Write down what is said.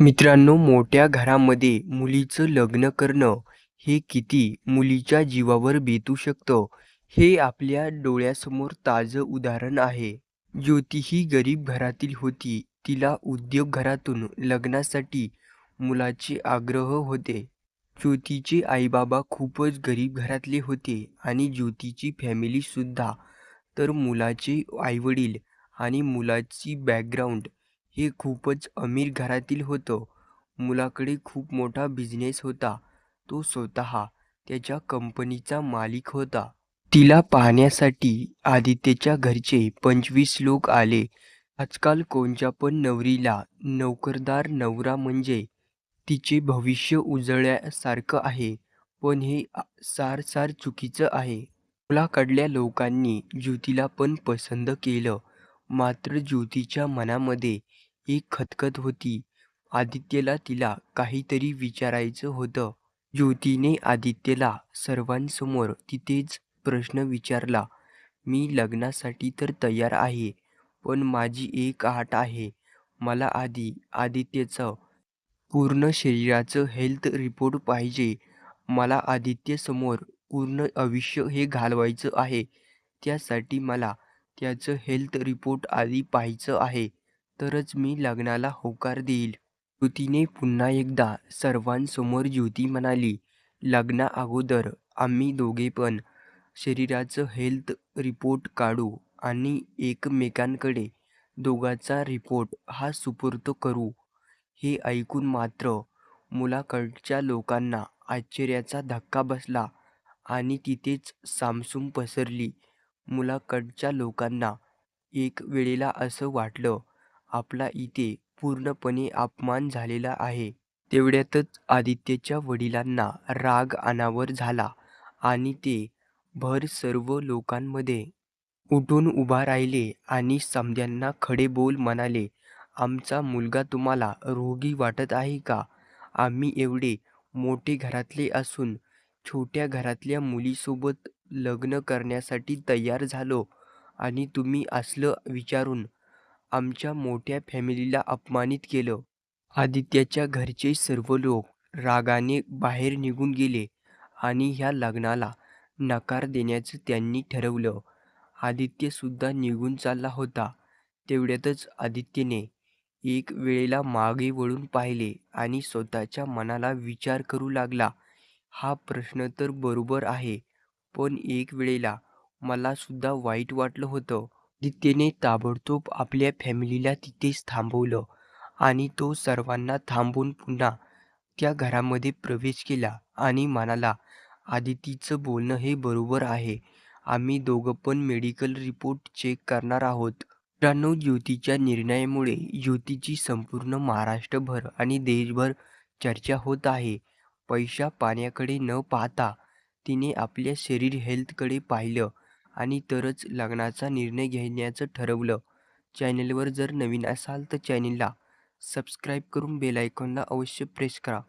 मित्रांनो, मोठ्या घरामध्ये मुलीचं लग्न करणं हे किती मुलीच्या जीवावर बेतू शकतं, हे आपल्या डोळ्यासमोर ताजं उदाहरण आहे. ज्योती ही गरीब घरातील होती. तिला उद्योग घरातून लग्नासाठी मुलाचे आग्रह होते. ज्योतीचे आईबाबा खूपच गरीब घरातले होते आणि ज्योतीची फॅमिलीसुद्धा. तर मुलाचे आईवडील आणि मुलाची बॅकग्राऊंड हे खूपच अमीर घरातील होतं. मुलाकडे खूप मोठा बिझनेस होता. तो स्वतः त्याच्या कंपनीचा मालिक होता. तिला पाहण्यासाठी आदित्यच्या घरचे पंचवीस लोक आले. आजकाल कोणच्या पण नवरीला नोकरदार नवरा म्हणजे तिचे भविष्य उजळल्यासारखं आहे. पण हे सार सार चुकीचं आहे. मुलाकडल्या लोकांनी ज्योतीला पण पसंत केलं. मात्र ज्योतीच्या मनामध्ये एक खदखद होती. आदित्यला तिला काहीतरी विचारायचं होतं. ज्योतीने आदित्यला सर्वांसमोर तिथेच प्रश्न विचारला, "मी लग्नासाठी तर तयार आहे, पण माझी एक अट आहे. मला आधी आदित्यचं पूर्ण शरीराचं हेल्थ रिपोर्ट पाहिजे. मला आदित्यसमोर पूर्ण आयुष्य हे घालवायचं आहे. त्यासाठी मला त्याचं हेल्थ रिपोर्ट आधी पाहायचं आहे. तरच मी लग्नाला होकार देईल श्रुतीने पुन्हा एकदा सर्वांसमोर ज्योती म्हणाली, "लग्नाअगोदर आम्ही दोघे पण शरीराचं हेल्थ रिपोर्ट काढू आणि एकमेकांकडे दोघाचा रिपोर्ट हा सुपूर्त करू." हे ऐकून मात्र मुलाकडच्या लोकांना आश्चर्याचा धक्का बसला आणि तिथेच सामसूम पसरली. मुलाकडच्या लोकांना एक वेळेला असं वाटलं, आपला इथे पूर्णपणे अपमान झालेला आहे. तेवढ्यातच आदित्यच्या वडिलांना राग अनावर झाला आणि ते भर सर्व लोकांमध्ये उठून उभा राहिले आणि समध्यांना खडे बोल म्हणाले, "आमचा मुलगा तुम्हाला रोगी वाटत आहे का? आम्ही एवढे मोठे घरातले असून छोट्या घरातल्या मुलीसोबत लग्न करण्यासाठी तयार झालो आणि तुम्ही असलं विचारून आमच्या मोठ्या फॅमिलीला अपमानित केलं." आदित्याच्या घरचे सर्व लोक रागाने बाहेर निघून गेले आणि ह्या लग्नाला नकार देण्याचं त्यांनी ठरवलं. आदित्यसुद्धा निघून चालला होता. तेवढ्यातच आदित्यने एक वेळेला मागे वळून पाहिले आणि स्वतःच्या मनाला विचार करू लागला, "हा प्रश्न तर बरोबर आहे, पण एक वेळेला मलासुद्धा वाईट वाटलं होतं." आदित्यने ताबडतोब आपल्या फॅमिलीला तिथेच थांबवलं आणि तो सर्वांना थांबून पुन्हा त्या घरामध्ये प्रवेश केला आणि म्हणाला, "आदितीचं बोलणं हे बरोबर आहे. आम्ही दोघं पण मेडिकल रिपोर्ट चेक करणार आहोत." मित्रांनो, ज्योतीच्या निर्णयामुळे ज्योतीची संपूर्ण महाराष्ट्रभर आणि देशभर चर्चा होत आहे. पैशा-पाण्याकडे न पाहता तिने आपल्या शरीर हेल्थकडे पाहिलं आणि तरच लग्नाचा निर्णय घेण्याचं ठरवलं. चॅनलवर जर नवीन असाल तर चॅनेलला सबस्क्राईब करून बेल आयकॉनला अवश्य प्रेस करा.